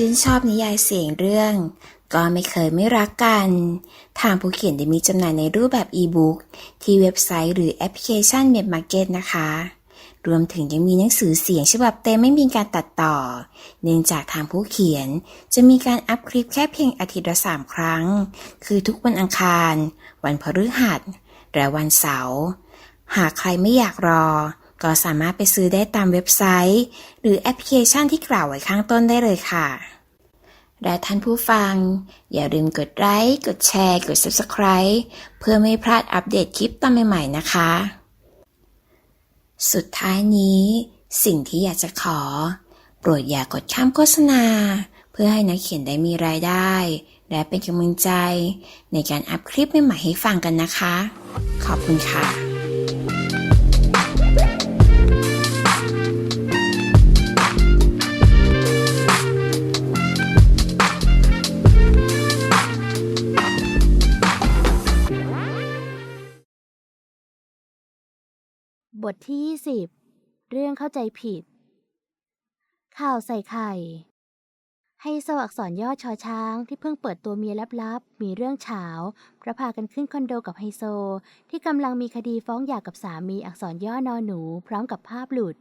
ชื่นชอบนิยายเสียงเรื่อง ก็ไม่เคยไม่รักกัน ทางผู้เขียนได้มีจำหน่ายในรูปแบบอีบุ๊กที่เว็บไซต์หรือแอปพลิเคชันเม d มาร์เก็ตนะคะ รวมถึงยังมีหนังสือเสียงฉบับเต็มไม่มีการตัดต่อ เนื่องจากทางผู้เขียนจะมีการอัพคลิปแค่เพียงอาทิตย์ละสามครั้ง คือทุกวันอังคาร วันพฤหัสและวันเสาร์หากใครไม่อยากรอ ก็สามารถไปซื้อได้ตามเว็บไซต์ หรือแอปพลิเคชันที่กล่าวไว้ข้างต้นได้เลยค่ะ และท่านผู้ฟัง อย่าลืมกดไลค์ กดแชร์ กด Subscribe เพื่อไม่พลาดอัปเดตคลิปตอนใหม่ๆนะคะ สุดท้ายนี้ สิ่งที่อยากจะขอ โปรดอย่ากดข้ามโฆษณา เพื่อให้นักเขียนได้มีรายได้ และเป็นกำลังใจ ในการอัพคลิปใหม่ๆให้ฟังกันนะคะ ขอบคุณค่ะ ทที่ 20 เรื่องเข้าใจผิด ข่าวใส่ไข่ไฮโซอักษรย่อชอช้างที่เพิ่งเปิดตัวเมียลับๆ มีเรื่องเฉาพระพากันขึ้นคอนโดกับไฮโซ ที่กำลังมีคดีฟ้องหย่ากับสามีอักษรย่อนอหนู พร้อมกับภาพหลุด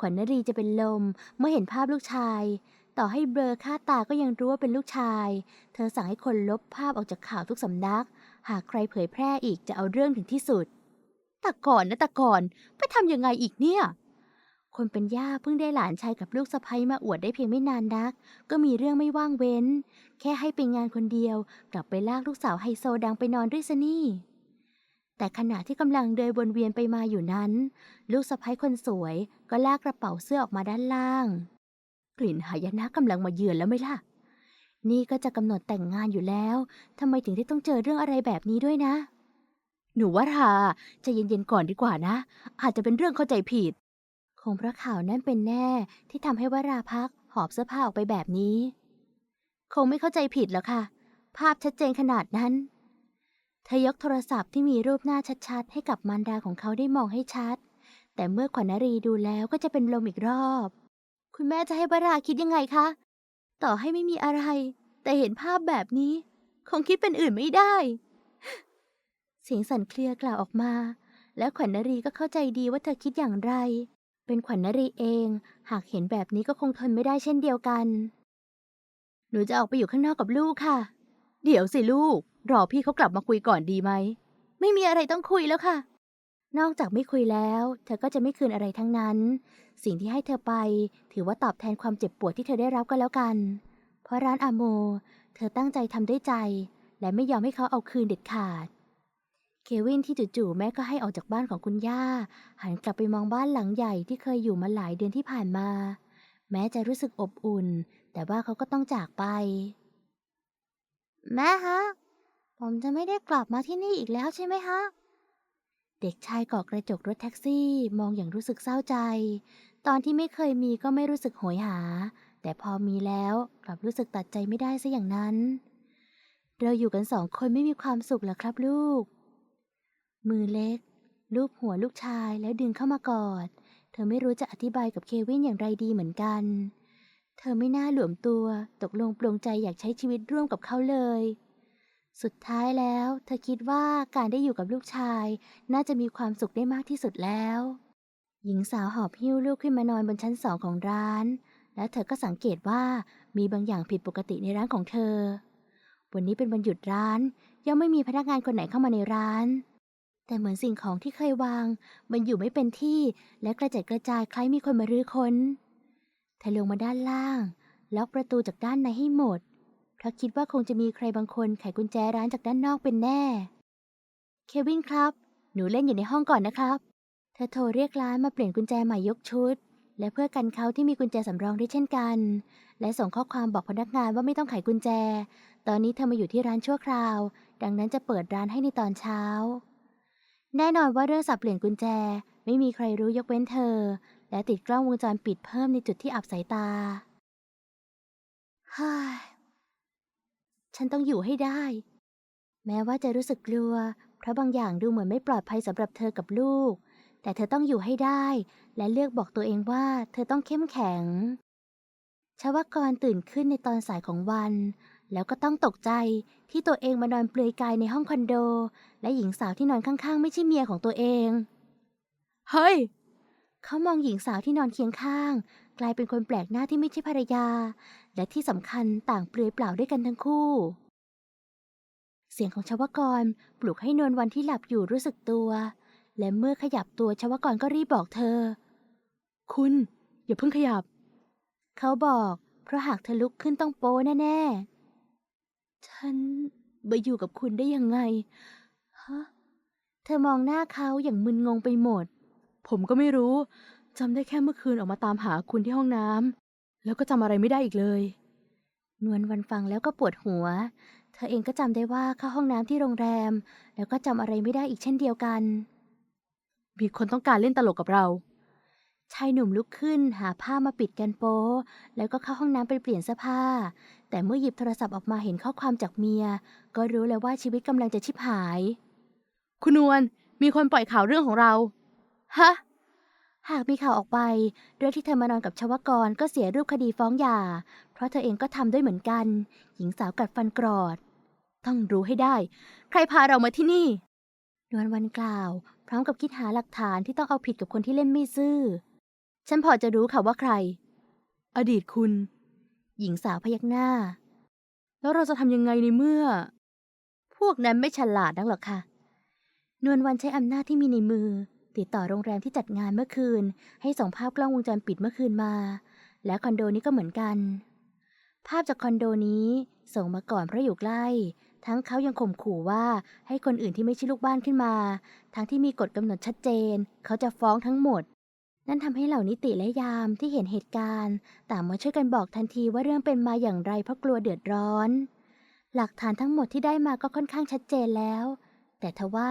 ขวัญนรีจะเป็นลมเมื่อเห็นภาพลูกชาย ต่อให้เบลอค่าตาก็ยังรู้ว่าเป็นลูกชาย เธอสั่งให้คนลบภาพออกจากข่าวทุกสำนัก หากใครเผยแพร่อีกจะเอาเรื่องถึงที่สุด แต่ก่อนนะแต่ก่อนไปทำยังไงอีกเนี่ย คนเป็นย่าเพิ่งได้หลานชายกับลูกสะใภ้มาอวดได้เพียงไม่นานนัก ก็มีเรื่องไม่ว่างเว้น แค่ให้ไปงานคนเดียว กลับไปลากลูกสาวไฮโซดังไปนอนด้วยซะนี่แต่ขณะที่กำลังเดินวนเวียนไปมาอยู่นั้น ลูกสะใภ้คนสวยก็ลากกระเป๋าเสื้อออกมาด้านล่าง กลิ่นหายนะกำลังมาเยือนแล้วไหมล่ะ นี่ก็จะกำหนดแต่งงานอยู่แล้วทำไมถึงได้ต้องเจอเรื่องอะไรแบบนี้ด้วยนะ หนูว่าราใจะเย็นๆก่อนดีกว่านะ อาจจะเป็นเรื่องเข้าใจผิด คงเพราะข่าวนั่นเป็นแน่ที่ทำให้วราพักหอบเสื้อผ้าออกไปแบบนี้ คงไม่เข้าใจผิดแล้วค่ะ ภาพชัดเจนขนาดนั้นเธอยกโทรศัพท์ที่มีรูปหน้าชัดๆ ให้กับมารดาของเขาได้มองให้ชัด แต่เมื่อขวัญนรีดูแล้วก็จะเป็นลมอีกรอบ คุณแม่จะให้วราคิดยังไงคะ ต่อให้ไม่มีอะไร แต่เห็นภาพแบบนี้ คงคิดเป็นอื่นไม่ได้ เสียงสั่นเครือกล่าวออกมา และขวัญนรีก็เข้าใจดีว่าเธอคิดอย่างไร เป็นขวัญนรีเอง หากเห็นแบบนี้ก็คงทนไม่ได้เช่นเดียวกัน หนูจะออกไปอยู่ข้างนอกกับลูกค่ะ เดี๋ยวสิลูก รอพี่เขากลับมาคุยก่อนดีไหม ไม่มีอะไรต้องคุยแล้วค่ะ นอกจากไม่คุยแล้ว เธอก็จะไม่คืนอะไรทั้งนั้น สิ่งที่ให้เธอไป ถือว่าตอบแทนความเจ็บปวดที่เธอได้รับก็แล้วกัน เพราะร้านอาโม เธอตั้งใจทำด้วยใจ และไม่ยอมให้เขาเอาคืนเด็ดขาด เควินที่จู่ๆแม่ก็ให้ออกจากบ้านของคุณย่า หันกลับไปมองบ้านหลังใหญ่ที่เคยอยู่มาหลายเดือนที่ผ่านมา แม้จะรู้สึกอบอุ่น แต่ว่าเขาก็ต้องจากไป แม่ฮะ ผมจะไม่ได้กลับมาที่นี่อีกแล้วใช่ไหมฮะ เด็กชายเกาะกระจกรถแท็กซี่มองอย่างรู้สึกเศร้าใจ ตอนที่ไม่เคยมีก็ไม่รู้สึกโหยหา แต่พอมีแล้วกลับรู้สึกตัดใจไม่ได้ซะอย่างนั้น เราอยู่กันสองคนไม่มีความสุขหรอครับลูก มือเล็ก ลูบหัวลูกชายแล้วดึงเข้ามากอด เธอไม่รู้จะอธิบายกับเควินอย่างไรดีเหมือนกัน เธอไม่น่าหลวมตัวตกลงปลงใจอยากใช้ชีวิตร่วมกับเขาเลย สุดท้ายแล้ว เธอคิดว่าการได้อยู่กับลูกชาย น่าจะมีความสุขได้มากที่สุดแล้ว หญิงสาวหอบหิ้วลูกขึ้นมานอนบนชั้นสองของร้าน และเธอก็สังเกตว่ามีบางอย่างผิดปกติในร้านของเธอ วันนี้เป็นวันหยุดร้าน ยังไม่มีพนักงานคนไหนเข้ามาในร้าน แต่เหมือนสิ่งของที่เคยวาง มันอยู่ไม่เป็นที่และกระจัดกระจายคล้ายมีคนมารื้อค้นเธอลงมาด้านล่าง ล็อกประตูจากด้านในให้หมด เพราะคิดว่าคงจะมีใครบางคนไขกุญแจร้านจากด้านนอกเป็นแน่ เควินครับ หนูเล่นอยู่ในห้องก่อนนะครับ เธอโทรเรียกร้านมาเปลี่ยนกุญแจใหม่ยกชุด และเพื่อกันเขาที่มีกุญแจสำรองด้วยเช่นกัน และส่งข้อความบอกพนักงานว่าไม่ต้องไขกุญแจ ตอนนี้เธอมาอยู่ที่ร้านชั่วคราว ดังนั้นจะเปิดร้านให้ในตอนเช้า แน่นอนว่าเรื่องสับเปลี่ยนกุญแจ ไม่มีใครรู้ยกเว้นเธอ และติดกล้องวงจรปิดเพิ่มในจุดที่อับสายตาฮ่าฉันต้องอยู่ให้ได้ แม้ว่าจะรู้สึกกลัว เพราะบางอย่างดูเหมือนไม่ปลอดภัยสำหรับเธอกับลูก แต่เธอต้องอยู่ให้ได้ และเลือกบอกตัวเองว่า เธอต้องเข้มแข็งชาวกรตื่นขึ้นในตอนสายของวัน แล้วก็ต้องตกใจที่ตัวเองมานอนเปลือยกายในห้องคอนโด และหญิงสาวที่นอนข้างๆ ไม่ใช่เมียของตัวเอง เฮ้ย เขามองหญิงสาวที่นอนเคียงข้าง กลายเป็นคนแปลกหน้าที่ไม่ใช่ภรรยา และที่สำคัญต่างเปลือยเปล่าด้วยกันทั้งคู่ เสียงของชาวกรปลุกให้นวลวันที่หลับอยู่รู้สึกตัว และเมื่อขยับตัวชาวกรก็รีบบอกเธอ คุณ อย่าเพิ่งขยับ เขาบอก เพราะหากเธอลุกขึ้นต้องโป้แน่ๆ ฉันมาอยู่กับคุณได้ยังไง ฮะ เธอมองหน้าเขาอย่างมึนงงไปหมด ผมก็ไม่รู้ จำได้แค่เมื่อคืนออกมาตามหาคุณที่ห้องน้ำ แล้วก็จำอะไรไม่ได้อีกเลย นวลวันฟังแล้วก็ปวดหัว เธอเองก็จำได้ว่าเข้าห้องน้ำที่โรงแรม แล้วก็จำอะไรไม่ได้อีกเช่นเดียวกัน มีคนต้องการเล่นตลกกับเรา ชายหนุ่มลุกขึ้นหาผ้ามาปิดกันโป๊แล้วก็เข้าห้องน้ำไปเปลี่ยนเสื้อผ้า แต่เมื่อหยิบโทรศัพท์ออกมาเห็นข้อความจากเมีย ก็รู้แล้วว่าชีวิตกำลังจะชิบหาย คุณนวลมีคนปล่อยข่าวเรื่องของเรา ฮะ หากมีข่าวออกไป เรื่องที่เธอมานอนกับชวกรก็เสียรูปคดีฟ้องหย่า เพราะเธอเองก็ทำด้วยเหมือนกัน หญิงสาวกัดฟันกรอด ต้องรู้ให้ได้ ใครพาเรามาที่นี่ นวลวันกล่าว พร้อมกับคิดหาหลักฐานที่ต้องเอาผิดกับคนที่เล่นไม่ซื่อ ฉันพอจะรู้ค่ะว่าใคร อดีตคุณ หญิงสาวพยักหน้า แล้วเราจะทำยังไงในเมื่อ พวกนั้นไม่ฉลาดนักหรอกค่ะ นวลวันใช้อำนาจที่มีในมือ ติดต่อโรงแรมที่จัดงานเมื่อคืน ให้ส่งภาพกล้องวงจรปิดเมื่อคืนมา และคอนโดนี้ก็เหมือนกัน ภาพจากคอนโดนี้ส่งมาก่อนเพราะอยู่ใกล้ ทั้งเขายังข่มขู่ว่าให้คนอื่นที่ไม่ใช่ลูกบ้านขึ้นมา ทั้งที่มีกฎกำหนดชัดเจน เขาจะฟ้องทั้งหมด นั่นทำให้เหล่านิติและยามที่เห็นเหตุการณ์ ต่างมาช่วยกันบอกทันทีว่าเรื่องเป็นมาอย่างไรเพราะกลัวเดือดร้อน หลักฐานทั้งหมดที่ได้มาก็ค่อนข้างชัดเจนแล้ว แต่ทว่า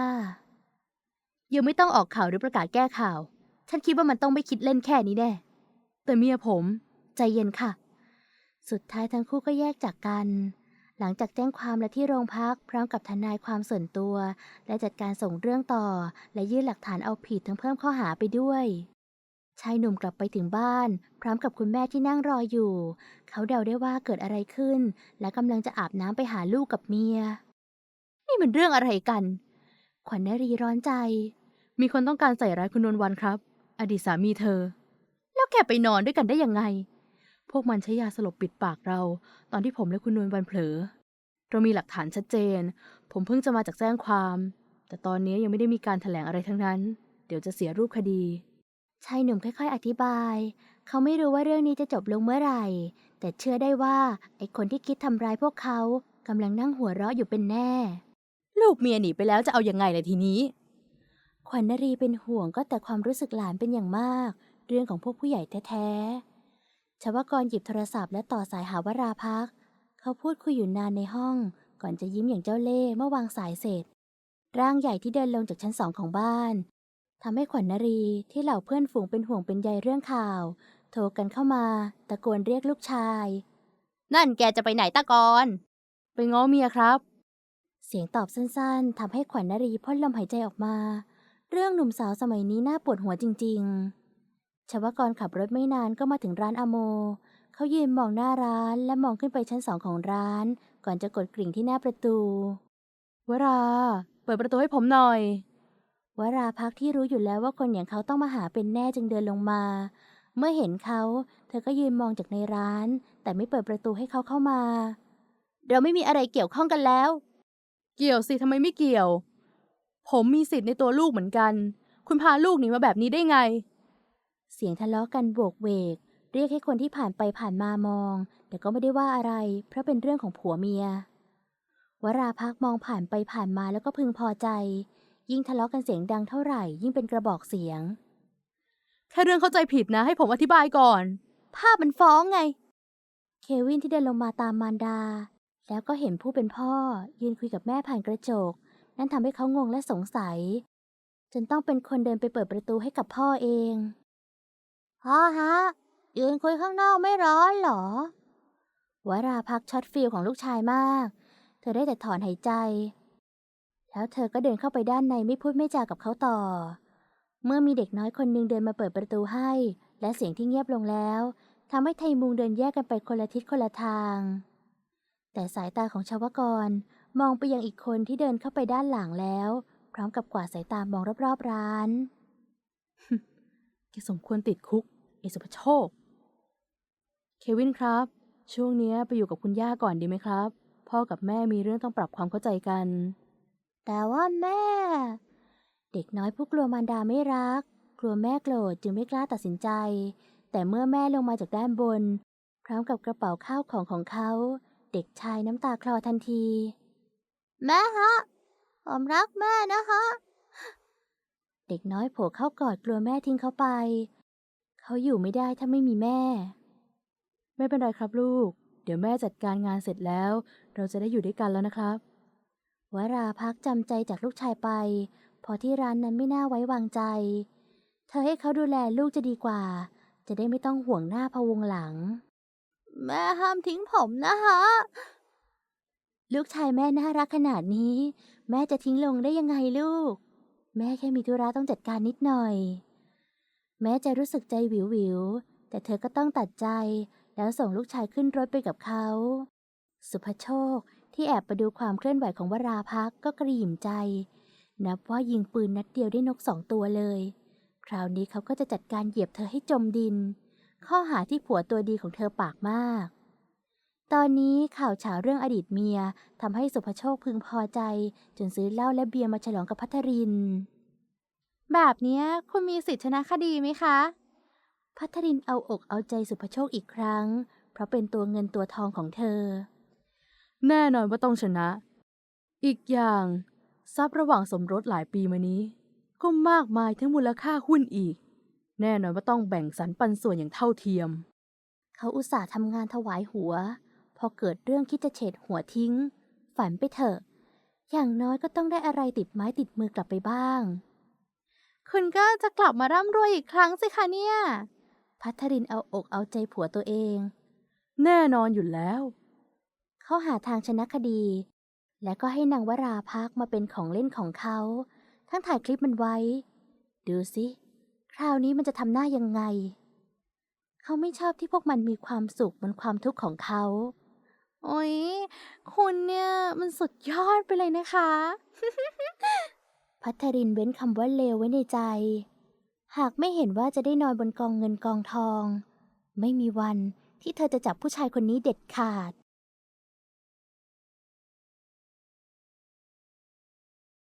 ยังไม่ต้องออกข่าวหรือประกาศแก้ข่าว ฉันคิดว่ามันต้องไม่คิดเล่นแค่นี้แน่ แต่เมียผม ใจเย็นค่ะ สุดท้ายทั้งคู่ก็แยกจากกัน หลังจากแจ้งความและที่โรงพักพร้อมกับทนายความส่วนตัว และจัดการส่งเรื่องต่อ และยื่นหลักฐานเอาผิดทั้งเพิ่มข้อหาไปด้วย ชายหนุ่มกลับไปถึงบ้าน พร้อมกับคุณแม่ที่นั่งรออยู่ เขาเดาได้ว่าเกิดอะไรขึ้น และกำลังจะอาบน้ำไปหาลูกกับเมีย นี่มันเรื่องอะไรกัน ขวัญนรีร้อนใจ มีคนต้องการใส่ร้ายคุณนวลวันครับ อดีตสามีเธอ แล้วแกไปนอนด้วยกันได้ยังไง พวกมันใช้ยาสลบปิดปากเรา ตอนที่ผมและคุณนวลวันเผลอ เรามีหลักฐานชัดเจน ผมเพิ่งจะมาจากแจ้งความ แต่ตอนนี้ยังไม่ได้มีการแถลงอะไรทั้งนั้น เดี๋ยวจะเสียรูปคดี ชายหนุ่มค่อยๆ อธิบาย เขาไม่รู้ว่าเรื่องนี้จะจบลงเมื่อไหร่ แต่เชื่อได้ว่าไอ้คนที่คิดทำร้ายพวกเขากำลังนั่งหัวเราะอยู่เป็นแน่ ลูกเมียหนีไปแล้วจะเอายังไงล่ะทีนี้ ขวัญนรีเป็นห่วงก็แต่ความรู้สึกหลานเป็นอย่างมาก เรื่องของพวกผู้ใหญ่แท้ๆชวกรหยิบโทรศัพท์และต่อสายหาวราพัก เขาพูดคุยอยู่นานในห้อง ก่อนจะยิ้มอย่างเจ้าเล่ห์เมื่อวางสายเสร็จ ร่างใหญ่ที่เดินลงจากชั้นสองของบ้าน ทำให้ขวัญนรีที่เหล่าเพื่อนฝูงเป็นห่วงเป็นใยเรื่องข่าว โทรกันเข้ามา ตะโกนเรียกลูกชาย นั่นแกจะไปไหนตะกอนไปง้อเมียครับ เสียงตอบสั้นๆทำให้ขวัญนรีพ่นลมหายใจออกมา เรื่องหนุ่มสาวสมัยนี้น่าปวดหัวจริง ๆ ชวกรขับรถไม่นานก็มาถึงร้านอโม เขายืนมองหน้าร้านและมองขึ้นไปชั้นสองของร้าน ก่อนจะกดกริ่งที่หน้าประตู วรา เปิดประตูให้ผมหน่อย วราพักที่รู้อยู่แล้วว่าคนอย่างเขาต้องมาหาเป็นแน่จึงเดินลงมา เมื่อเห็นเขา เธอก็ยืนมองจากในร้าน แต่ไม่เปิดประตูให้เขาเข้ามา เราไม่มีอะไรเกี่ยวข้องกันแล้ว เกี่ยวสิทำไมไม่เกี่ยว ผมมีสิทธิ์ในตัวลูกเหมือนกัน คุณพาลูกหนีมาแบบนี้ได้ไง เสียงทะเลาะกันโบกเวก เรียกให้คนที่ผ่านไปผ่านมามอง แต่ก็ไม่ได้ว่าอะไร เพราะเป็นเรื่องของผัวเมียวราพักมองผ่านไปผ่านมาแล้วก็พึงพอใจ ยิ่งทะเลาะกันเสียงดังเท่าไหร่ ยิ่งเป็นกระบอกเสียง แค่เรื่องเข้าใจผิดนะ ให้ผมอธิบายก่อน ภาพมันฟ้องไง เควินที่เดินลงมาตามมารดา แล้วก็เห็นผู้เป็นพ่อ ยืนคุยกับแม่ผ่านกระจก นั่นทำให้เขางงและสงสัย จนต้องเป็นคนเดินไปเปิดประตูให้กับพ่อเอง พ่อฮะ ยืนคุยข้างนอกไม่ร้อนเหรอ วราพักช็อตฟิลของลูกชายมาก เธอได้แต่ถอนหายใจ แล้วเธอก็เดินเข้าไปด้านในไม่พูดไม่จากับเขาต่อ เมื่อมีเด็กน้อยคนหนึงเดินมาเปิดประตูให้ และเสียงที่เงียบลงแล้วทำให้ไทมุงเดินแยกกันไปคนละทิศคนละทาง แต่สายตาของชาวกรมองไปยังอีกคนที่เดินเข้าไปด้านหลังแล้ว พร้อมกับกวาดสายตามองรอบๆร้านแกสมควรติดคุกไอ้สุภโชค เควินครับ ช่วงนี้ไปอยู่กับคุณย่าก่อนดีไหมครับ พ่อกับแม่มีเรื่องต้องปรับความเข้าใจกัน แต่ว่าแม่ เด็กน้อยผู้กลัวมารดาไม่รัก กลัวแม่โกรธจึงไม่กล้าตัดสินใจ แต่เมื่อแม่ลงมาจากด้านบน พร้อมกับกระเป๋าข้าวของของเขา เด็กชายน้ำตาคลอทันที แม่ฮะ ผมรักแม่นะคะเด็กน้อยโผล่เข้ากอดกลัวแม่ทิ้งเขาไป เขาอยู่ไม่ได้ถ้าไม่มีแม่ ไม่เป็นไรครับลูก เดี๋ยวแม่จัดการงานเสร็จแล้ว เราจะได้อยู่ด้วยกันแล้วนะครับ วราพักจำใจจากลูกชายไป พอที่ร้านนั้นไม่น่าไว้วางใจ เธอให้เขาดูแลลูกจะดีกว่า จะได้ไม่ต้องห่วงหน้าพะวงหลัง แม่ห้ามทิ้งผมนะคะลูกชายแม่น่ารักขนาดนี้ แม่จะทิ้งลงได้ยังไงลูก แม่แค่มีธุระต้องจัดการนิดหน่อย แม้จะรู้สึกใจวิววิวแต่เธอก็ต้องตัดใจ แล้วส่งลูกชายขึ้นรถไปกับเขา สุภโชค ที่แอบไปดูความเคลื่อนไหวของวราพักก็กระหยิ่มใจ นับว่ายิงปืนนัดเดียวได้นกสองตัวเลย คราวนี้เขาก็จะจัดการเหยียบเธอให้จมดิน ข้อหาที่ผัวตัวดีของเธอปากมาก ตอนนี้ข่าวเฉาเรื่องอดีตเมียทำให้สุภโชคพึงพอใจ จนซื้อเหล้าและเบียร์มาฉลองกับพัทริน แบบนี้คุณมีสิทธิชนะคดีไหมคะ พัทรินเอาอกเอาใจสุภโชคอีกครั้ง เพราะเป็นตัวเงินตัวทองของเธอ แน่นอนว่าต้องชนะ อีกอย่างทรัพย์ระหว่างสมรสหลายปีมานี้ ก็มากมายทั้งมูลค่าหุ้นอีก แน่นอนว่าต้องแบ่งสรรปันส่วนอย่างเท่าเทียม เขาอุตส่าห์ทำงานถวายหัว พอเกิดเรื่องคิดจะเฉดหัวทิ้ง ฝันไปเถอะ อย่างน้อยก็ต้องได้อะไรติดไม้ติดมือกลับไปบ้าง คุณก็จะกลับมาร่ำรวยอีกครั้งสิคะเนี่ย พัทรินเอาอกเอาใจผัวตัวเอง แน่นอนอยู่แล้ว เขาหาทางชนะคดี และก็ให้นางวราพักมาเป็นของเล่นของเขา ทั้งถ่ายคลิปมันไว้ ดูสิคราวนี้มันจะทำหน้ายังไง เขาไม่ชอบที่พวกมันมีความสุขบนความทุกข์ของเขา โอ้ยคุณเนี่ยมันสุดยอดไปเลยนะคะ พัทรินเว้นคำว่าเลวไว้ในใจ หากไม่เห็นว่าจะได้นอนบนกองเงินกองทอง ไม่มีวันที่เธอจะจับผู้ชายคนนี้เด็ดขาด